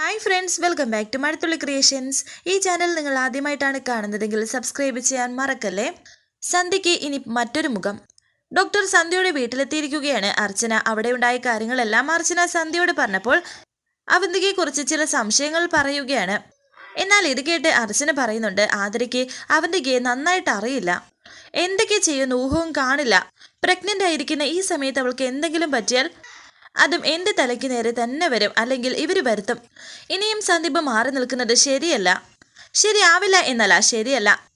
Hi friends welcome back to Mazhathulli creations ഈ channel നിങ്ങൾ ആദ്യമായിട്ടാണ് കാണുന്നതെങ്കിൽ സബ്സ്ക്രൈബ് ചെയ്യാൻ മറക്കല്ലേ? സന്ധ്യയ്ക്ക് ഇനി മറ്റൊരു മുഖം. ഡോക്ടർ സന്ധ്യയുടെ വീട്ടിലെത്തിയിരിക്കുകയാണ്. അർച്ചന അവിടെ ഉണ്ടായ കാര്യങ്ങളെല്ലാം അർച്ചന സന്ധ്യയോട് പറഞ്ഞപ്പോൾ അവന്തികയെക്കുറിച്ച് ചില സംശയങ്ങൾ പറയുകയാണ്. എന്നാൽ ഇത് കേട്ട് അർച്ചന പറയുന്നുണ്ട് ആതിരയ്ക്ക് അവന്തികയെ നന്നായിട്ട് അറിയില്ല. എന്തൊക്കെ ചെയ്യുന്ന ഊഹവും കാണില്ല. പ്രഗ്നന്റ് ആയിരിക്കുന്ന ഈ സമയത്ത് അവൾക്ക് എന്തെങ്കിലും പറ്റിയാൽ അതും എന്റെ തലയ്ക്ക് നേരെ തന്നെ വരും. അല്ലെങ്കിൽ ഇവർ വരുത്തും. ഇനിയും സന്ദീപ് മാറി നിൽക്കുന്നത് ശരിയല്ല. ശരിയാവില്ല എന്നല്ല ശരിയല്ല.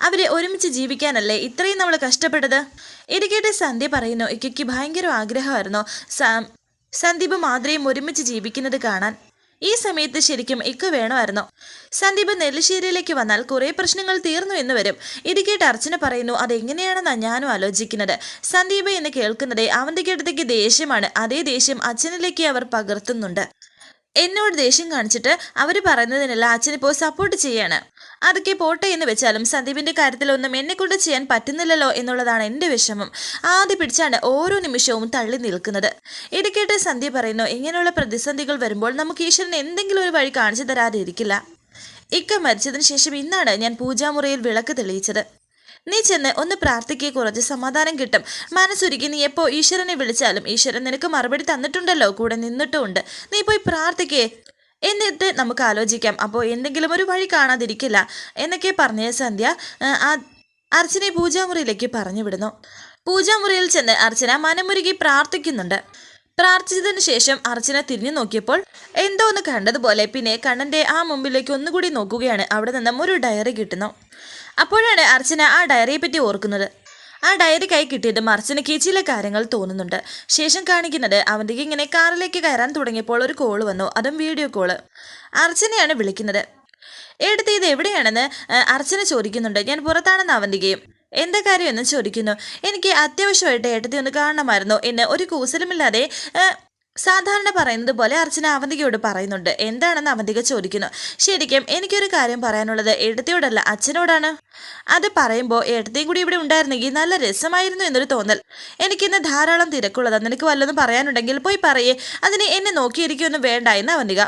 അവരെ ഒരുമിച്ച് ജീവിക്കാനല്ലേ ഇത്രയും നമ്മൾ കഷ്ടപ്പെട്ടത്? ഇരിക്കട്ടെ സന്ധ്യ പറയുന്നു. ഇക്കയ്ക്ക് ഭയങ്കര ആഗ്രഹമായിരുന്നു. സന്ദീപ് മാതിരയും ഒരുമിച്ച് ജീവിക്കുന്നത് കാണാൻ. ഈ സമയത്ത് ശരിക്കും ഇക്ക് വേണമായിരുന്നു. സന്ദീപ് നെല്ലിശ്ശേരിയിലേക്ക് വന്നാൽ കുറേ പ്രശ്നങ്ങൾ തീർന്നു എന്ന് വരും. ഇടുക്കേട്ട് അർച്ചന പറയുന്നു അതെങ്ങനെയാണെന്നാണ് ഞാനും ആലോചിക്കുന്നത്. സന്ദീപ് എന്ന് കേൾക്കുന്നതേ അവന്റെ അടുത്തേക്ക് ദേഷ്യമാണ്. അതേ ദേഷ്യം അച്ഛനിലേക്ക് അവർ പകർത്തുന്നുണ്ട്. എന്നോട് ദേഷ്യം കാണിച്ചിട്ട് അവർ പറയുന്നതിനെല്ലാം അച്ഛനിപ്പോൾ സപ്പോർട്ട് ചെയ്യാണ്. അതൊക്കെ പോട്ടെ എന്ന് വെച്ചാലും സന്ദീപിന്റെ കാര്യത്തിലൊന്നും എന്നെ കൊണ്ട് ചെയ്യാൻ പറ്റുന്നില്ലല്ലോ എന്നുള്ളതാണ് എന്റെ വിഷമം. ആദ്യ പിടിച്ചാണ് ഓരോ നിമിഷവും തള്ളി നിൽക്കുന്നത്. ഇടയ്ക്കേട്ട് സന്ധ്യ പറയുന്നു ഇങ്ങനെയുള്ള പ്രതിസന്ധികൾ വരുമ്പോൾ നമുക്ക് ഈശ്വരൻ എന്തെങ്കിലും ഒരു വഴി കാണിച്ചു തരാതിരിക്കില്ല. ഇക്ക മരിച്ചതിന് ശേഷം ഇന്നാണ് ഞാൻ പൂജാമുറിയിൽ വിളക്ക് തെളിയിച്ചത്. നീ ചെന്ന് ഒന്ന് പ്രാർത്ഥിക്കുക കുറച്ച് സമാധാനം കിട്ടും. മനസ്സൊരുക്കി നീ എപ്പോ ഈശ്വരനെ വിളിച്ചാലും ഈശ്വരൻ നിനക്ക് മറുപടി തന്നിട്ടുണ്ടല്ലോ കൂടെ നിന്നിട്ടുമുണ്ട്. നീ പോയി പ്രാർത്ഥിക്കേ. എന്നിട്ട് നമുക്ക് ആലോചിക്കാം. അപ്പോൾ എന്തെങ്കിലും ഒരു വഴി കാണാതിരിക്കില്ല എന്നൊക്കെ പറഞ്ഞ സന്ധ്യ അർച്ചനെ പൂജാമുറിയിലേക്ക് പറഞ്ഞു വിടുന്നു. പൂജാമുറിയിൽ ചെന്ന് അർച്ചന മനമുരുകി പ്രാർത്ഥിക്കുന്നുണ്ട്. പ്രാർത്ഥിച്ചതിന് ശേഷം അർച്ചന തിരിഞ്ഞു നോക്കിയപ്പോൾ എന്തോ ഒന്ന് കണ്ടതുപോലെ പിന്നെ കണ്ണന്റെ ആ മുമ്പിലേക്ക് ഒന്നുകൂടി നോക്കുകയാണ്. അവിടെ നിന്നും ഒരു ഡയറി കിട്ടുന്നു. അപ്പോഴാണ് അർച്ചന ആ ഡയറിയെ പറ്റി ഓർക്കുന്നത്. ആ ഡയറി കൈ കിട്ടിയത് അർച്ചനയ്ക്ക് ചില കാര്യങ്ങൾ തോന്നുന്നുണ്ട്. ശേഷം കാണിക്കുന്നത് അവന്റെ ഇങ്ങനെ കാറിലേക്ക് കയറാൻ തുടങ്ങിയപ്പോൾ ഒരു കോൾ വന്നു. അതും വീഡിയോ കോൾ. അർച്ചനയാണ് വിളിക്കുന്നത്. എടുത്ത് ഇത് എവിടെയാണെന്ന് അർച്ചന ചോദിക്കുന്നുണ്ട്. ഞാൻ പുറത്താണെന്ന് അവന്തികയും എന്താ കാര്യം? എന്ന് ചോദിക്കുന്നു. എനിക്ക് അത്യാവശ്യമായിട്ട് ഏട്ടത്തി ഒന്ന് കാണണമായിരുന്നു. എന്ന് ഒരു കൂസലുമില്ലാതെ സാധാരണ പറയുന്നത് പോലെ അർച്ചന അവന്തികയോട് പറയുന്നുണ്ട്. എന്താണെന്ന് അവന്തിക ചോദിക്കുന്നു. ശരിക്കും എനിക്കൊരു കാര്യം പറയാനുള്ളത് എഴുത്തിയോടല്ല അച്ഛനോടാണ്. അത് പറയുമ്പോൾ എഴുത്തയും കൂടി ഇവിടെ ഉണ്ടായിരുന്നെങ്കിൽ നല്ല രസമായിരുന്നു എന്നൊരു തോന്നൽ. എനിക്കിന്ന് ധാരാളം തിരക്കുള്ളതാണ് നിനക്ക് വല്ലതും പറയാനുണ്ടെങ്കിൽ പോയി പറയേ. അതിനെ എന്നെ നോക്കിയിരിക്കുമെന്ന് വേണ്ട എന്ന് അവന്തിക.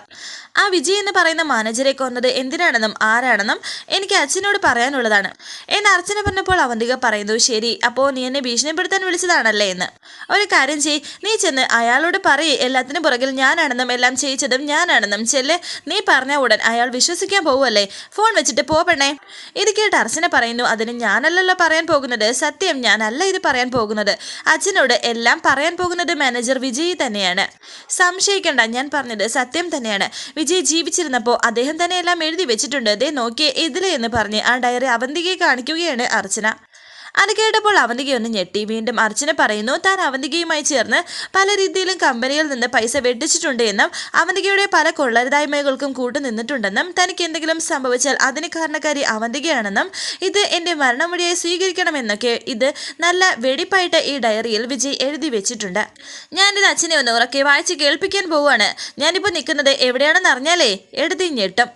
ആ വിജയ് എന്ന് പറയുന്ന മാനേജരെ കൊന്നത് എന്തിനാണെന്നും ആരാണെന്നും എനിക്ക് അച്ഛനോട് പറയാനുള്ളതാണ്. എന്ന് അർച്ചന പറഞ്ഞപ്പോൾ അവന്തിക പറയുന്നു ശരി അപ്പോൾ നീ എന്നെ ഭീഷണിപ്പെടുത്താൻ വിളിച്ചതാണല്ലേ എന്ന്. ഒരു കാര്യം ചെയ് നീ ചെന്ന് അയാളോട് പറയേ. എല്ലാത്തിനും പുറകിൽ ഞാനാണെന്നും എല്ലാം ചെയ്യിച്ചതും ഞാനാണെന്നും ചെല്ലെ നീ പറഞ്ഞ ഉടൻ അയാൾ വിശ്വസിക്കാൻ പോവുമല്ലേ ഫോൺ വെച്ചിട്ട് പോ പെണ്ണേ. ഇത് കേട്ട് അർച്ചന പറയുന്നു അതിന് ഞാനല്ലല്ലോ പറയാൻ പോകുന്നത്. സത്യം ഞാനല്ല ഇത് പറയാൻ പോകുന്നത്. അച്ഛനോട് എല്ലാം പറയാൻ പോകുന്നത് മാനേജർ വിജയ് തന്നെയാണ്. സംശയിക്കണ്ട ഞാൻ പറഞ്ഞത് സത്യം തന്നെയാണ്. വിജയ് ജീവിച്ചിരുന്നപ്പോൾ അദ്ദേഹം തന്നെ എല്ലാം എഴുതി വെച്ചിട്ടുണ്ട്. ദേ നോക്കിയേ ഇതിലെ എന്ന് പറഞ്ഞ് ആ ഡയറി അവന്തികയെ കാണിക്കുകയാണ് അർച്ചന. അത് കേട്ടപ്പോൾ അവന്തികയൊന്ന് ഞെട്ടി. വീണ്ടും അർച്ചന പറയുന്നു താൻ അവന്തികയുമായി ചേർന്ന് പല രീതിയിലും കമ്പനിയിൽ നിന്ന് പൈസ വെട്ടിച്ചിട്ടുണ്ട് എന്നും അവന്തികയുടെ പല കൊള്ളരുതായ്മകൾക്കും കൂട്ടുനിന്നിട്ടുണ്ടെന്നും തനിക്ക് എന്തെങ്കിലും സംഭവിച്ചാൽ അതിന് കാരണക്കാരി അവന്തികയാണെന്നും ഇത് എന്റെ മരണമൊഴിയായി സ്വീകരിക്കണമെന്നൊക്കെ ഇത് നല്ല വെടിപ്പായിട്ട് ഈ ഡയറിയിൽ വിജയ് എഴുതി വെച്ചിട്ടുണ്ട്. ഞാൻ ഞാനിത് അച്ഛനെ ഒന്ന് ഉറക്കെ വായിച്ച് കേൾപ്പിക്കാൻ പോവുകയാണ്. ഞാനിപ്പോൾ നിൽക്കുന്നത് എവിടെയാണെന്ന് അറിഞ്ഞാലേ? എഴുതി ഞെട്ടും.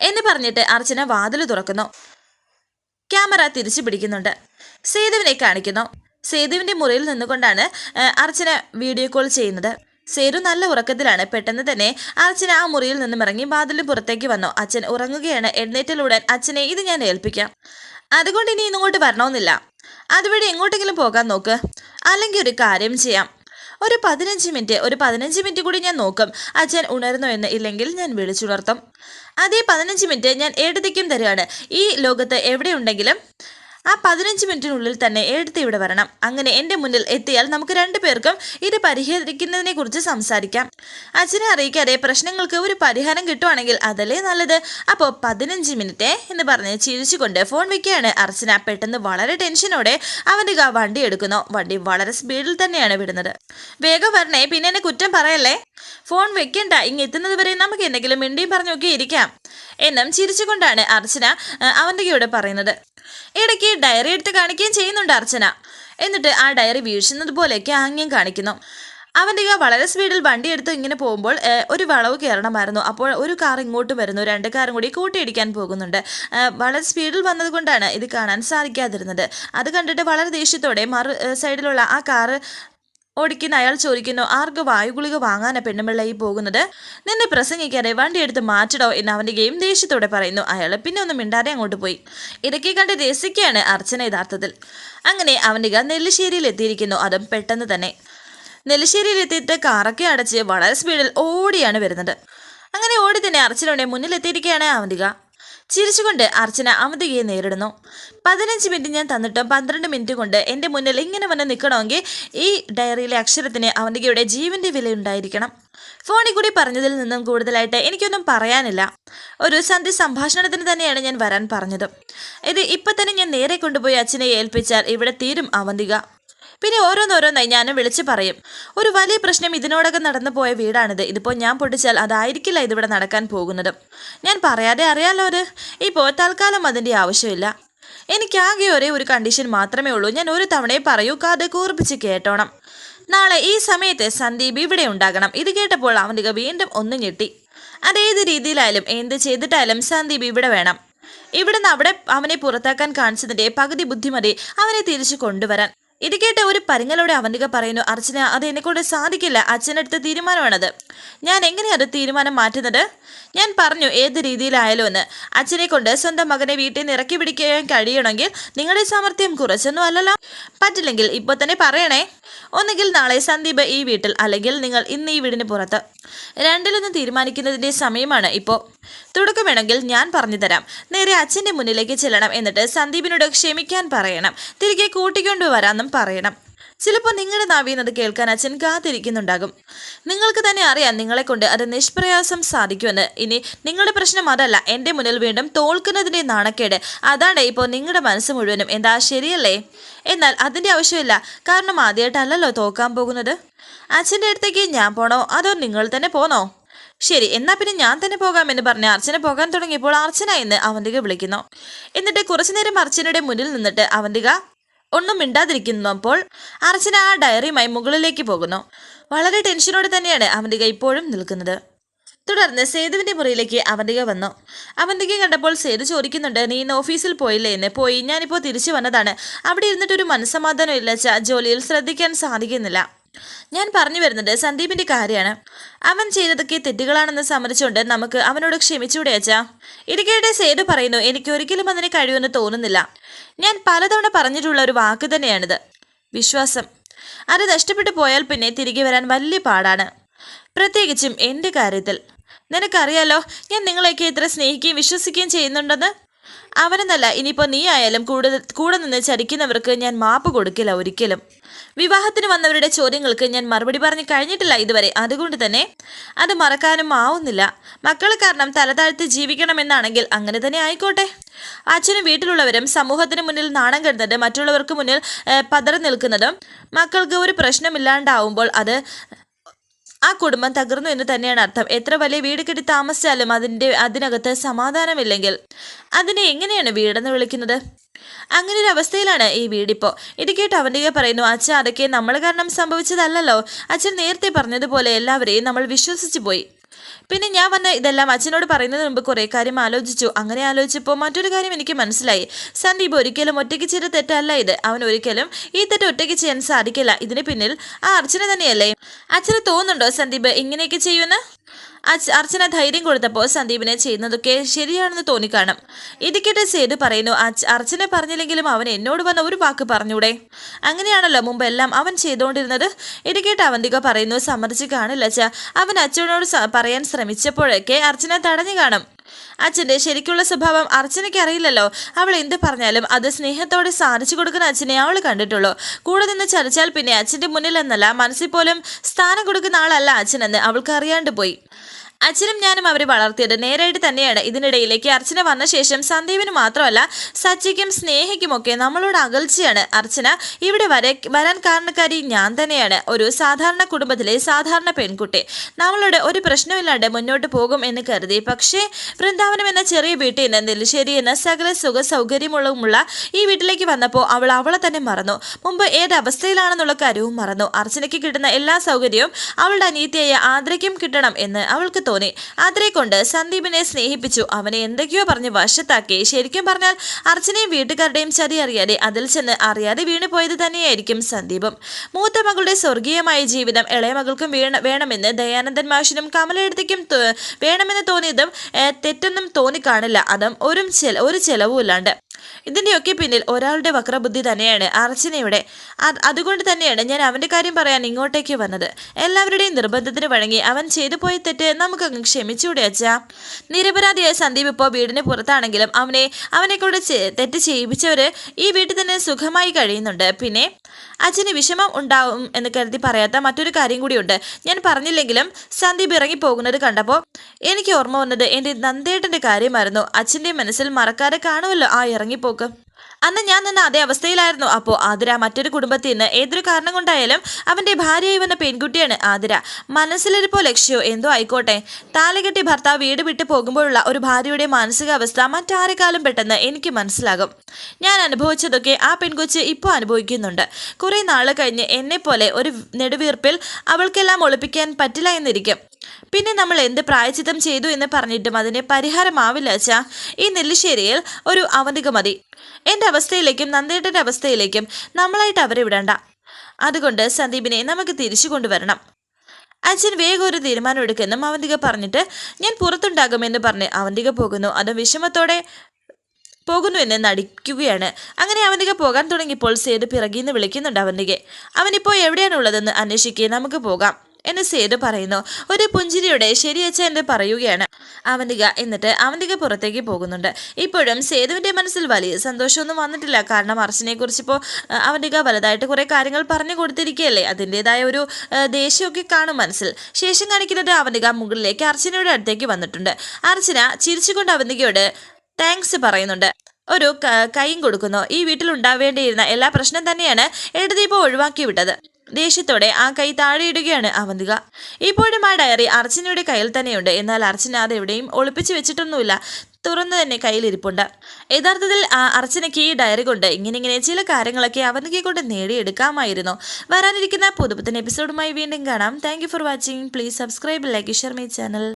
എന്ന് പറഞ്ഞിട്ട് അർച്ചന വാതിൽ തുറക്കുന്നു. ക്യാമറ തിരിച്ചു പിടിക്കുന്നുണ്ട്. സേതുവിനെ കാണിക്കുന്നു. സേതുവിന്റെ മുറിയിൽ നിന്നുകൊണ്ടാണ് അർച്ചന വീഡിയോ കോൾ ചെയ്യുന്നത്. സേതു നല്ല ഉറക്കത്തിലാണ്. പെട്ടെന്ന് തന്നെ അർച്ചന ആ മുറിയിൽ നിന്നും ഇറങ്ങി വാതിലിന് പുറത്തേക്ക് വന്നു. അച്ഛൻ ഉറങ്ങുകയാണ്. എഴുന്നേറ്റലുടൻ അച്ഛനെ ഇത് ഞാൻ ഏൽപ്പിക്കാം. അതുകൊണ്ട് ഇനി ഇങ്ങോട്ട് വരണമെന്നില്ല. അതുവഴി എങ്ങോട്ടെങ്കിലും പോകാൻ നോക്ക്. അല്ലെങ്കിൽ ഒരു കാര്യം ചെയ്യാം. ഒരു പതിനഞ്ച് മിനിറ്റ് ഒരു പതിനഞ്ച് മിനിറ്റ് കൂടി ഞാൻ നോക്കും. അച്ഛൻ ഉണർന്നു എന്ന് ഇല്ലെങ്കിൽ ഞാൻ വിളിച്ചുണർത്തും. അതേ പതിനഞ്ച് മിനിറ്റ് ഞാൻ ഏടത്തേക്കും തരികയാണ് ഈ ലോകത്ത് എവിടെയുണ്ടെങ്കിലും ആ പതിനഞ്ച് മിനിറ്റിനുള്ളിൽ തന്നെ എടുത്ത് ഇവിടെ വരണം. അങ്ങനെ എന്റെ മുന്നിൽ എത്തിയാൽ നമുക്ക് രണ്ടു പേർക്കും ഇത് പരിഹരിക്കുന്നതിനെ കുറിച്ച് സംസാരിക്കാം. അച്ഛനെ അറിയിക്കാതെ പ്രശ്നങ്ങൾക്ക് ഒരു പരിഹാരം കിട്ടുവാണെങ്കിൽ അതല്ലേ നല്ലത്? അപ്പോൾ പതിനഞ്ച് മിനിറ്റ് എന്ന് പറഞ്ഞ് ചിരിച്ചുകൊണ്ട് ഫോൺ വയ്ക്കുകയാണ് അർച്ചന. പെട്ടെന്ന് വളരെ ടെൻഷനോടെ അവന്റെ വണ്ടി എടുക്കുന്നു. വണ്ടി വളരെ സ്പീഡിൽ തന്നെയാണ് വിടുന്നത്. വേഗം വരണേ പിന്നെ എന്നെ കുറ്റം പറയല്ലേ? ഫോൺ വെക്കണ്ട ഇങ്ങ് എത്തുന്നത് വരെ നമുക്ക് എന്തെങ്കിലും മിണ്ടിയും പറഞ്ഞൊക്കെ ഇരിക്കാം. എന്നും ചിരിച്ചുകൊണ്ടാണ് അർച്ചന അവന്റെ കൂടെ പറയുന്നത്. ഇടയ്ക്ക് ഡയറി എടുത്ത് കാണിക്കുകയും ചെയ്യുന്നുണ്ട് അർച്ചന. എന്നിട്ട് ആ ഡയറി വീഴ്ചുന്നത് പോലെയൊക്കെ ആംഗ്യം കാണിക്കുന്നു. അവന്റെ വളരെ സ്പീഡിൽ വണ്ടി എടുത്ത് ഇങ്ങനെ പോകുമ്പോൾ ഒരു വളവ് കയറണമായിരുന്നു. അപ്പോൾ ഒരു കാർ ഇങ്ങോട്ട് വരുന്നു രണ്ട് കാറും കൂടി കൂട്ടിയിടിക്കാൻ പോകുന്നുണ്ട്. വളരെ സ്പീഡിൽ വന്നതുകൊണ്ടാണ് ഇത് കാണാൻ സാധിക്കാതിരുന്നത്. അത് കണ്ടിട്ട് വളരെ ദേഷ്യത്തോടെ മറു സൈഡിലുള്ള ആ കാറ് ഓടിക്കുന്ന അയാൾ ചോദിക്കുന്നു ആർക്ക് വായുഗുളിക വാങ്ങാനാ പെണ്ണുമ്പിള്ള ഈ പോകുന്നത്? നിന്നെ പ്രസംഗിക്കാതെ വണ്ടി എടുത്ത് മാറ്റടോ എന്ന് അവന്തികയും ദേഷ്യത്തോടെ പറയുന്നു. അയാൾ പിന്നെ ഒന്നും മിണ്ടാതെ അങ്ങോട്ട് പോയി. ഇതൊക്കെ കണ്ട് രസിക്കുകയാണ് അർച്ചന യഥാർത്ഥത്തിൽ. അങ്ങനെ അവന്തിക നെല്ലിശ്ശേരിയിൽ എത്തിയിരിക്കുന്നു. അതും പെട്ടെന്ന് തന്നെ. നെല്ലിശ്ശേരിയിൽ എത്തിയിട്ട് കാറൊക്കെ അടച്ച് വളരെ സ്പീഡിൽ ഓടിയാണ് വരുന്നത്. അങ്ങനെ ഓടി തന്നെ അർച്ചനയുടെ മുന്നിലെത്തിയിരിക്കുകയാണ് അവന്തിക ചിരിച്ചുകൊണ്ട് അർച്ചന അമിതയെ നേരിടുന്നു. പതിനഞ്ച് മിനിറ്റ് ഞാൻ തന്നിട്ടും പന്ത്രണ്ട് മിനിറ്റ് കൊണ്ട് എന്റെ മുന്നിൽ ഇങ്ങനെ വന്ന് നിൽക്കണമെങ്കിൽ ഈ ഡയറിയിലെ അക്ഷരത്തിന് അവന്തികയുടെ ജീവന്റെ വിലയുണ്ടായിരിക്കണം. ഫോണിൽ കൂടി പറഞ്ഞതിൽ നിന്നും കൂടുതലായിട്ട് എനിക്കൊന്നും പറയാനില്ല. ഒരു സന്ധി സംഭാഷണത്തിന് തന്നെയാണ് ഞാൻ വരാൻ പറഞ്ഞത്. ഇത് ഇപ്പം തന്നെ ഞാൻ നേരെ കൊണ്ടുപോയി അച്ഛനെ ഏൽപ്പിച്ചാൽ ഇവിടെ തീരും അവന്തിക. പിന്നെ ഓരോന്നോരോന്നായി ഞാനും വിളിച്ചു പറയും. ഒരു വലിയ പ്രശ്നം ഇതിനോടകം നടന്നു പോയ വീടാണിത്. ഇതിപ്പോൾ ഞാൻ പൊട്ടിച്ചാൽ അതായിരിക്കില്ല ഇതിവിടെ നടക്കാൻ പോകുന്നത്. ഞാൻ പറയാതെ അറിയാലോ അത്. ഇപ്പോൾ തൽക്കാലം അതിന്റെ ആവശ്യമില്ല. എനിക്കാകെ ഒരേ ഒരു കണ്ടീഷൻ മാത്രമേ ഉള്ളൂ. ഞാൻ ഒരു തവണയെ പറയൂ കാത് കൂർപ്പിച്ച് കേട്ടോണം. നാളെ ഈ സമയത്ത് സന്ദീപ് ഇവിടെ ഉണ്ടാകണം. ഇത് കേട്ടപ്പോൾ അവനിക വീണ്ടും ഒന്ന് ഞെട്ടി. അതേത് രീതിയിലായാലും എന്ത് ചെയ്തിട്ടായാലും സന്ദീപ് ഇവിടെ വേണം. ഇവിടുന്ന് അവിടെ അവനെ പുറത്താക്കാൻ കാണിച്ചതിന്റെ പകുതി ബുദ്ധിമതി അവനെ തിരിച്ചു കൊണ്ടുവരാൻ. ഇത് കേട്ട ഒരു പരിങ്ങലോടെ അവന്തിക പറയുന്നു അർച്ചന അത് എന്നെക്കൊണ്ട് സാധിക്കില്ല. അച്ഛനെടുത്ത തീരുമാനമാണത്. ഞാൻ എങ്ങനെയാണ് അത് തീരുമാനം മാറ്റുന്നത്? ഞാൻ പറഞ്ഞു ഏത് രീതിയിലായാലും എന്ന് അച്ഛനെ കൊണ്ട് സ്വന്തം മകനെ വീട്ടിൽ നിന്ന് ഇറക്കി പിടിക്കാൻ കഴിയണമെങ്കിൽ നിങ്ങളുടെ സാമർഥ്യം കുറച്ചൊന്നും അല്ലല്ലോ. പറ്റില്ലെങ്കിൽ ഇപ്പോൾ തന്നെ പറയണേ. ഒന്നുകിൽ നാളെ സന്ദീപ് ഈ വീട്ടിൽ അല്ലെങ്കിൽ നിങ്ങൾ ഇന്ന് ഈ വീടിന് പുറത്ത്. രണ്ടിലൊന്ന് തീരുമാനിക്കുന്നതിന്റെ സമയമാണ് ഇപ്പോൾ തുടക്കം വേണമെങ്കിൽ ഞാൻ പറഞ്ഞു തരാം നേരെ അച്ഛന്റെ മുന്നിലേക്ക് ചെല്ലണം എന്നിട്ട് സന്ദീപിനോട് ക്ഷമിക്കാൻ പറയണം. തിരികെ കൂട്ടിക്കൊണ്ടുവരാമെന്നും പറയണം. ചിലപ്പോൾ നിങ്ങളുടെ നാവീന്നത് കേൾക്കാൻ അച്ഛൻ കാത്തിരിക്കുന്നുണ്ടാകും. നിങ്ങൾക്ക് തന്നെ അറിയാം നിങ്ങളെ കൊണ്ട് അത് നിഷ്പ്രയാസം സാധിക്കുമെന്ന്. ഇനി നിങ്ങളുടെ പ്രശ്നം അതല്ല. എന്റെ മുന്നിൽ വീണ്ടും തോൽക്കുന്നതിന്റെ നാണക്കേട്. അതാണ് ഇപ്പോൾ നിങ്ങളുടെ മനസ്സ് മുഴുവനും. എന്താ ശരിയല്ലേ? എന്നാൽ അതിന്റെ ആവശ്യമില്ല. കാരണം ആദ്യമായിട്ടല്ലല്ലോ തോക്കാൻ പോകുന്നത്? അച്ഛന്റെ അടുത്തേക്ക് ഞാൻ പോണോ? അതോ നിങ്ങൾ തന്നെ പോന്നോ? ശരി എന്നാ പിന്നെ ഞാൻ തന്നെ പോകാമെന്ന് പറഞ്ഞ് അർച്ചന പോകാൻ തുടങ്ങിയപ്പോൾ അർച്ചന എന്ന് അവന്തിക വിളിക്കുന്നു. എന്നിട്ട് കുറച്ചുനേരം അർച്ചനയുടെ മുന്നിൽ നിന്നിട്ട് അവന്തിക ഒന്നും മിണ്ടാതിരിക്കുന്നപ്പോൾ അർച്ചന ആ ഡയറിയുമായി മുകളിലേക്ക് പോകുന്നു. വളരെ ടെൻഷനോടെ തന്നെയാണ് അവന്തിക ഇപ്പോഴും നിൽക്കുന്നത്. തുടർന്ന് സേതുവിന്റെ മുറിയിലേക്ക് അവന്തിക വന്നു. അവന്തിക കണ്ടപ്പോൾ സേതു ചോദിക്കുന്നുണ്ട് നീ ഇന്ന് ഓഫീസിൽ പോയില്ലേ എന്ന്? പോയി ഞാനിപ്പോൾ തിരിച്ചു വന്നതാണ്. അവിടെ ഇരുന്നിട്ടൊരു മനസ്സമാധാനം ഇല്ലച്ച ജോലിയിൽ ശ്രദ്ധിക്കാൻ സാധിക്കുന്നില്ല. ഞാൻ പറഞ്ഞു വരുന്നത് സന്ദീപിന്റെ കാര്യമാണ്. അവൻ ചെയ്തതൊക്കെ തെറ്റുകളാണെന്ന് സമ്മതിച്ചുകൊണ്ട് നമുക്ക് അവനോട് ക്ഷമിച്ചൂടെ അച്ഛാ. ഇടുക്കയുടെ സേതു പറയുന്നു എനിക്ക് ഒരിക്കലും അതിന് കഴിയുമെന്ന് തോന്നുന്നില്ല. ഞാൻ പലതവണ പറഞ്ഞിട്ടുള്ള ഒരു വാക്ക് തന്നെയാണിത്. വിശ്വാസം. അത് നഷ്ടപ്പെട്ടു പോയാൽ പിന്നെ തിരികെ വരാൻ വലിയ പാടാണ്. പ്രത്യേകിച്ചും എന്റെ കാര്യത്തിൽ. നിനക്കറിയാലോ ഞാൻ നിങ്ങളെയൊക്കെ എത്ര സ്നേഹിക്കുകയും വിശ്വസിക്കുകയും ചെയ്യുന്നുണ്ടെന്ന്? അവനെന്നല്ല ഇനിയിപ്പോൾ നീ ആയാലും കൂടെ കൂടെ നിന്ന് ചരിക്കുന്നവർക്ക് ഞാൻ മാപ്പ് കൊടുക്കില്ല ഒരിക്കലും. വിവാഹത്തിന് വന്നവരുടെ ചോദ്യങ്ങൾക്ക് ഞാൻ മറുപടി പറഞ്ഞു കഴിഞ്ഞിട്ടില്ല ഇതുവരെ. അതുകൊണ്ട് തന്നെ അത് മറക്കാനും ആവുന്നില്ല. മക്കൾ കാരണം തല താഴ്ത്തി ജീവിക്കണമെന്നാണെങ്കിൽ അങ്ങനെ തന്നെ ആയിക്കോട്ടെ. അച്ഛനും വീട്ടിലുള്ളവരും സമൂഹത്തിന് മുന്നിൽ നാണം കെടുന്നത് മറ്റുള്ളവർക്ക് മുന്നിൽ പതറി നിൽക്കുന്നതും മക്കൾക്ക് ഒരു പ്രശ്നമില്ലാണ്ടാവുമ്പോൾ അത് ആ കുടുംബം തകർന്നു എന്ന് തന്നെയാണ് അർത്ഥം. എത്ര വലിയ വീട് കെട്ടി താമസിച്ചാലും അതിന്റെ അതിനകത്ത് സമാധാനമില്ലെങ്കിൽ അതിനെ എങ്ങനെയാണ് വീടെന്ന് വിളിക്കുന്നത്? അങ്ങനെ ഒരു അവസ്ഥയിലാണ് ഈ വീടിപ്പോ. ഇത് കേട്ട് അവന്റെ പറയുന്നു അച്ഛൻ അതൊക്കെ നമ്മൾ കാരണം സംഭവിച്ചതല്ലല്ലോ. അച്ഛൻ നേരത്തെ പറഞ്ഞതുപോലെ എല്ലാവരെയും നമ്മൾ വിശ്വസിച്ചു പോയി. പിന്നെ ഞാൻ വന്ന ഇതെല്ലാം അച്ഛനോട് പറയുന്നതിന് മുമ്പ് കുറേ കാര്യം ആലോചിച്ചു. അങ്ങനെ ആലോചിച്ചപ്പോൾ മറ്റൊരു കാര്യം എനിക്ക് മനസ്സിലായി. സന്ദീപ് ഒരിക്കലും ഒറ്റയ്ക്ക് ചെയ്ത തെറ്റല്ല ഇത്. അവൻ ഒരിക്കലും ഈ തെറ്റ് ഒറ്റയ്ക്ക് ചെയ്യാൻ സാധിക്കില്ല. ഇതിന് പിന്നിൽ ആ അർച്ചന തന്നെയല്ലേ? അച്ഛന് തോന്നുന്നുണ്ടോ സന്ദീപ് ഇങ്ങനെയൊക്കെ ചെയ്യുമെന്ന്? അർച്ചന ധൈര്യം കൊടുത്തപ്പോൾ സന്ദീപിനെ ചെയ്യുന്നതൊക്കെ ശരിയാണെന്ന് തോന്നിക്കാണും. ഇടിക്കട്ടെ കേട്ട് സേതു പറയുന്നു അർച്ചന പറഞ്ഞില്ലെങ്കിലും അവൻ എന്നോട് വന്ന ഒരു വാക്ക് പറഞ്ഞൂടെ? അങ്ങനെയാണല്ലോ മുമ്പ് എല്ലാം അവൻ ചെയ്തുകൊണ്ടിരുന്നത് ഇത് കേട്ട് അവന്തിക പറയുന്നു സമ്മതിച്ച് കാണില്ല അവൻ അച്ഛനോട് പറയാൻ ശ്രമിച്ചപ്പോഴൊക്കെ അർച്ചന തടഞ്ഞു കാണും. അച്ഛന്റെ ശരിക്കുള്ള സ്വഭാവം അർച്ചനയ്ക്ക് അറിയില്ലല്ലോ. അവൾ എന്ത് പറഞ്ഞാലും അത് സ്നേഹത്തോടെ സാധിച്ചു കൊടുക്കുന്ന അച്ഛനെ അവൾ കണ്ടിട്ടുള്ളൂ. കൂടെ നിന്ന് ചതിച്ചാൽ പിന്നെ അച്ഛന്റെ മുന്നിൽ എന്നല്ല മനസ്സിൽ പോലും സ്ഥാനം കൊടുക്കുന്ന ആളല്ല അച്ഛനെന്ന് അവൾക്ക് അറിയാണ്ട് പോയി. അച്ഛനും ഞാനും അവരെ വളർത്തിയത് നേരായിട്ട് തന്നെയാണ്. ഇതിനിടയിലേക്ക് അർച്ചന വന്ന ശേഷം സന്ദീപിന് മാത്രമല്ല സച്ചിക്കും സ്നേഹയ്ക്കുമൊക്കെ നമ്മളോട് അകൽച്ചയാണ്. അർച്ചന ഇവിടെ വരെ വരാൻ കാരണക്കാരി ഞാൻ തന്നെയാണ്. ഒരു സാധാരണ കുടുംബത്തിലെ സാധാരണ പെൺകുട്ടി. നമ്മളോട് ഒരു പ്രശ്നമില്ലാണ്ട് മുന്നോട്ട് പോകും എന്ന് കരുതി. പക്ഷേ വൃന്ദാവനം എന്ന ചെറിയ വീട്ടിൽ നിന്ന് നെല്ലിശ്ശേരി എന്ന സകല സുഖ സൗകര്യമുള്ള ഈ വീട്ടിലേക്ക് വന്നപ്പോൾ അവൾ അവളെ തന്നെ മറന്നു. മുമ്പ് ഏത് അവസ്ഥയിലാണെന്നുള്ള കാര്യവും മറന്നു. അർച്ചനയ്ക്ക് കിട്ടുന്ന എല്ലാ സൗകര്യവും അവളുടെ അനീതിയായ ആദ്രയ്ക്കും കിട്ടണം എന്ന് അവൾക്ക് തോന്നി. അതിനെ കൊണ്ട് സന്ദീപിനെ സ്നേഹിപ്പിച്ചു. അവനെ എന്തൊക്കെയോ പറഞ്ഞ് വശത്താക്കി. ശരിക്കും പറഞ്ഞാൽ അർച്ചനയും വീട്ടുകാരുടെയും ചതി അറിയാതെ അതിൽ ചെന്ന് അറിയാതെ വീണുപോയത് തന്നെയായിരിക്കും സന്ദീപും. മൂത്ത മകളുടെ സ്വർഗീയമായ ജീവിതം ഇളയ മകൾക്കും വീണ വേണമെന്ന് ദയാനന്ദൻ മാഷിനും കമലയെടുത്തേക്കും വേണമെന്ന് തോന്നിയതും തെറ്റൊന്നും തോന്നിക്കാണില്ല. അതും ഒരു ചെല ഒരു ചെലവുമില്ലാണ്ട്. ഇതിന്റെയൊക്കെ പിന്നിൽ ഒരാളുടെ വക്രബുദ്ധി തന്നെയാണ്. അർച്ചനയുടെ അതുകൊണ്ട് തന്നെയാണ് ഞാൻ അവന്റെ കാര്യം പറയാൻ ഇങ്ങോട്ടേക്ക് വന്നത്. എല്ലാവരുടെയും നിർബന്ധത്തിന് വഴങ്ങി അവൻ ചെയ്തു പോയ തെറ്റ് നമുക്കങ്ങ് ക്ഷമിച്ചുകൂടെ അച്ഛാ. നിരപരാധിയായ സന്ദീപ് ഇപ്പോൾ വീടിന് പുറത്താണെങ്കിലും അവനെ അവനെ കൂടെ തെറ്റ് ചെയ്യിപ്പിച്ചവർ ഈ വീട്ടിൽ തന്നെ സുഖമായി കഴിയുന്നുണ്ട്. പിന്നെ അച്ഛന് വിഷമം ഉണ്ടാവും എന്ന് കരുതി പറയാത്ത മറ്റൊരു കാര്യം കൂടിയുണ്ട്. ഞാൻ പറഞ്ഞില്ലെങ്കിലും സന്ദീപ് ഇറങ്ങി പോകുന്നത് കണ്ടപ്പോൾ എനിക്ക് ഓർമ്മ വന്നത് എന്റെ നന്ദേട്ടന്റെ കാര്യമായിരുന്നു. അച്ഛന്റെ മനസ്സിൽ മറക്കാതെ കാണുമല്ലോ ആ непока അന്ന് ഞാൻ നിന്ന അതേ അവസ്ഥയിലായിരുന്നു. അപ്പോൾ ആതിര മറ്റൊരു കുടുംബത്തിൽ നിന്ന് ഏതൊരു കാരണം കൊണ്ടായാലും അവന്റെ ഭാര്യയായി വന്ന പെൺകുട്ടിയാണ് ആതിര. മനസ്സിലിരിപ്പോ ലക്ഷ്യോ? എന്തോ ആയിക്കോട്ടെ. താലകെട്ടി ഭർത്താവ് വീട് വിട്ടു പോകുമ്പോഴുള്ള ഒരു ഭാര്യയുടെ മാനസികാവസ്ഥ മറ്റാരെക്കാളും പെട്ടെന്ന് എനിക്ക് മനസ്സിലാകും. ഞാൻ അനുഭവിച്ചതൊക്കെ ആ പെൺകൊച്ച് ഇപ്പോൾ അനുഭവിക്കുന്നുണ്ട്. കുറേ നാൾ കഴിഞ്ഞ് എന്നെപ്പോലെ ഒരു നെടുവീർപ്പിൽ അവൾക്കെല്ലാം ഒളിപ്പിക്കാൻ പറ്റില്ല എന്നിരിക്കും. പിന്നെ നമ്മൾ എന്ത് പ്രായച്ചിത്തം ചെയ്തു എന്ന് പറഞ്ഞിട്ടും അതിന് പരിഹാരമാവില്ല അച്ഛാ. ഈ നെല്ലിശ്ശേരിയിൽ ഒരു അവന്തിക മതി. എന്റെ അവസ്ഥയിലേക്കും നന്ദേട്ടന്റെ അവസ്ഥയിലേക്കും നമ്മളായിട്ട് അവരെ വിടണ്ട. അതുകൊണ്ട് സന്ദീപിനെ നമുക്ക് തിരിച്ചു കൊണ്ടുവരണം. അച്ഛൻ വേഗം ഒരു തീരുമാനം എടുക്കുമെന്നും അവന്തിക പറഞ്ഞിട്ട് ഞാൻ പുറത്തുണ്ടാകുമെന്ന് പറഞ്ഞ് അവന്തിക പോകുന്നു. അത് വിഷമത്തോടെ പോകുന്നു എന്ന് നടിക്കുകയാണ്. അങ്ങനെ അവനിക പോകാൻ തുടങ്ങിയപ്പോൾ സേതു പിറകിന്ന് വിളിക്കുന്നുണ്ട് അവനികെ അവനിപ്പോൾ എവിടെയാണുള്ളതെന്ന് അന്വേഷിക്കുക നമുക്ക് പോകാം എന്ന് സേതു പറയുന്നു. ഒരു പുഞ്ചിരിയുടെ ശരിയച്ഛ എന്ന് പറയുകയാണ്. അവന്തിക എന്നിട്ട് അവന്തിക പുറത്തേക്ക് പോകുന്നുണ്ട്. ഇപ്പോഴും സേതുവിന്റെ മനസ്സിൽ വലിയ സന്തോഷമൊന്നും വന്നിട്ടില്ല. കാരണം അർച്ചനെ കുറിച്ച് ഇപ്പോൾ അവന്തിക വലുതായിട്ട് കുറേ കാര്യങ്ങൾ പറഞ്ഞു കൊടുത്തിരിക്കുകയല്ലേ? അതിന്റെതായ ഒരു ദേഷ്യമൊക്കെ കാണും മനസ്സിൽ. ശേഷം കാണിക്കുന്നത് അവന്തിക മുകളിലേക്ക് അർച്ചനയുടെ അടുത്തേക്ക് വന്നിട്ടുണ്ട്. അർച്ചന ചിരിച്ചുകൊണ്ട് അവന്തികയോട് താങ്ക്സ് പറയുന്നുണ്ട്. ഒരു കൈയും കൊടുക്കുന്നു. ഈ വീട്ടിൽ ഉണ്ടാവേണ്ടിയിരുന്ന എല്ലാ പ്രശ്നം തന്നെയാണ് എഴുതിയപ്പോൾ ഒഴിവാക്കി വിട്ടത്. ദേഷ്യത്തോടെ ആ കൈ താഴെയിടുകയാണ് അവന്തിക. ഇപ്പോഴും ആ ഡയറി അർച്ചനയുടെ കയ്യിൽ തന്നെയുണ്ട്. എന്നാൽ അർച്ചന അത് എവിടെയും ഒളിപ്പിച്ചു വെച്ചിട്ടൊന്നുമില്ല. തുറന്നു തന്നെ കയ്യിലിരിപ്പുണ്ട് യഥാർത്ഥത്തിൽ ആ അർച്ചനയ്ക്ക് ഈ ഡയറി കൊണ്ട് ഇങ്ങനെ ഇങ്ങനെ ചില കാര്യങ്ങളൊക്കെ അവന്തിക കൊണ്ട് നേടിയെടുക്കാമായിരുന്നു. വരാനിരിക്കുന്ന പുതുപുത്തൻ എപ്പിസോഡുമായി വീണ്ടും കാണാം. Thank for watching please subscribe like share my channel